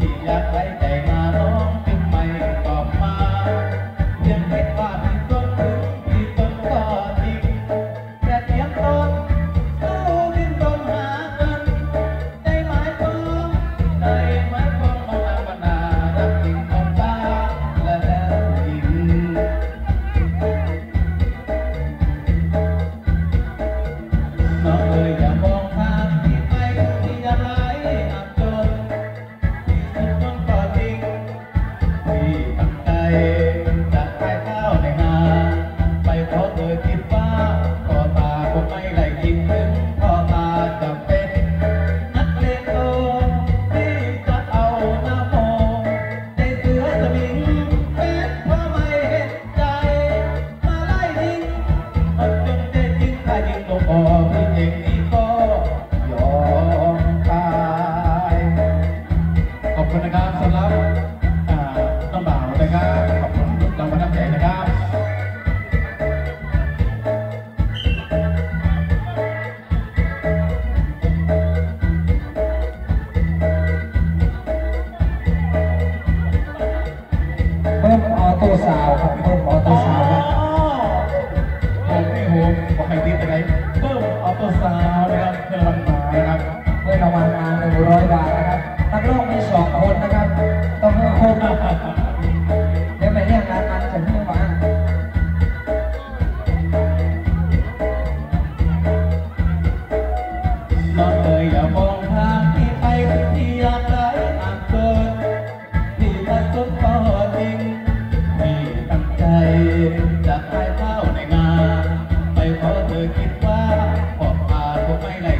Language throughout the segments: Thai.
thì là phải đẹp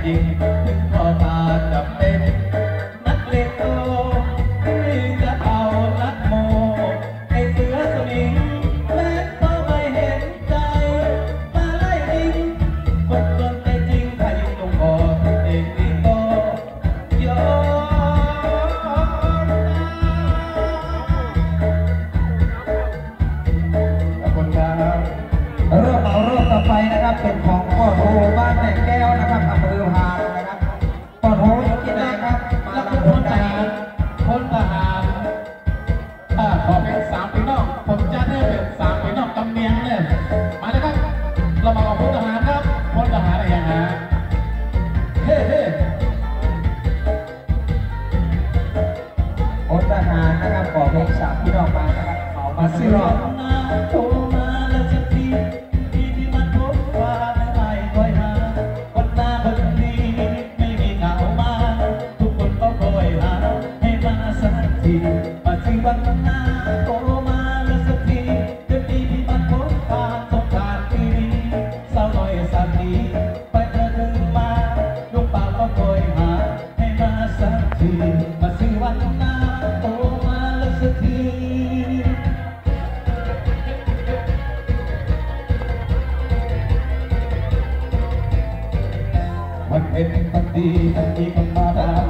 ยิอตาจัเป็นนักเลงโตที่จะเอาลักโมไอเสือสมิงแม้ก็ไม่เห็นใจมาไล่ยิงคนจนใจจริงถ้ายิงลงคอเด็กนี่กยอมขอบคุณครับเรื่องเรื่องต่นะครับเป็นของพ่อ พอเป็นสามปีนอกผมจะได้เป็นสามปีนอกกำเนีงเลยมาเลยครับเรามาของพลทารครับพลทหารอะไรย่งฮะเฮ้เฮ้พลทหารนะครับขอเพลงสามพี่น้องมามาซื้อนหน้ Em anh đi, anh đi con ta đã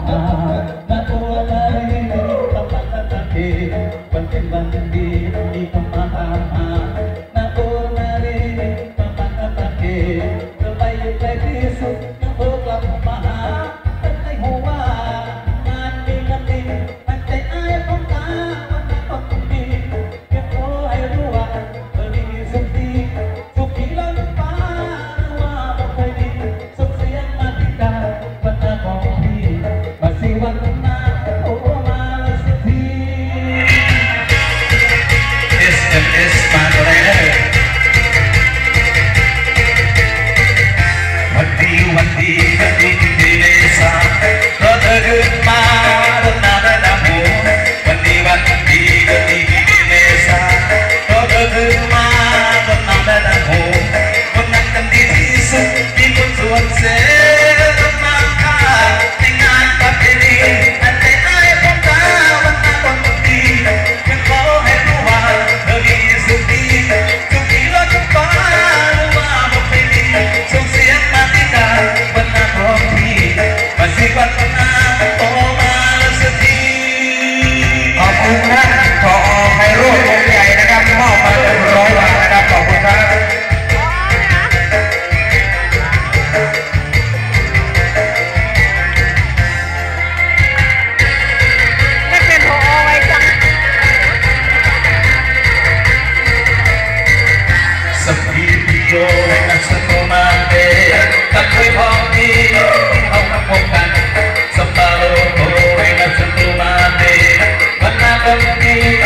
Thank you.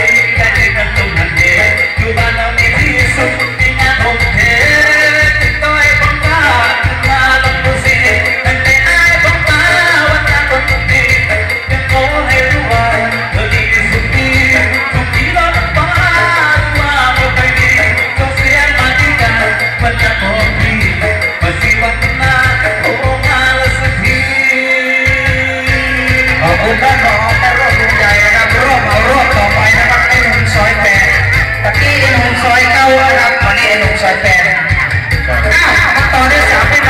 ต่อไปน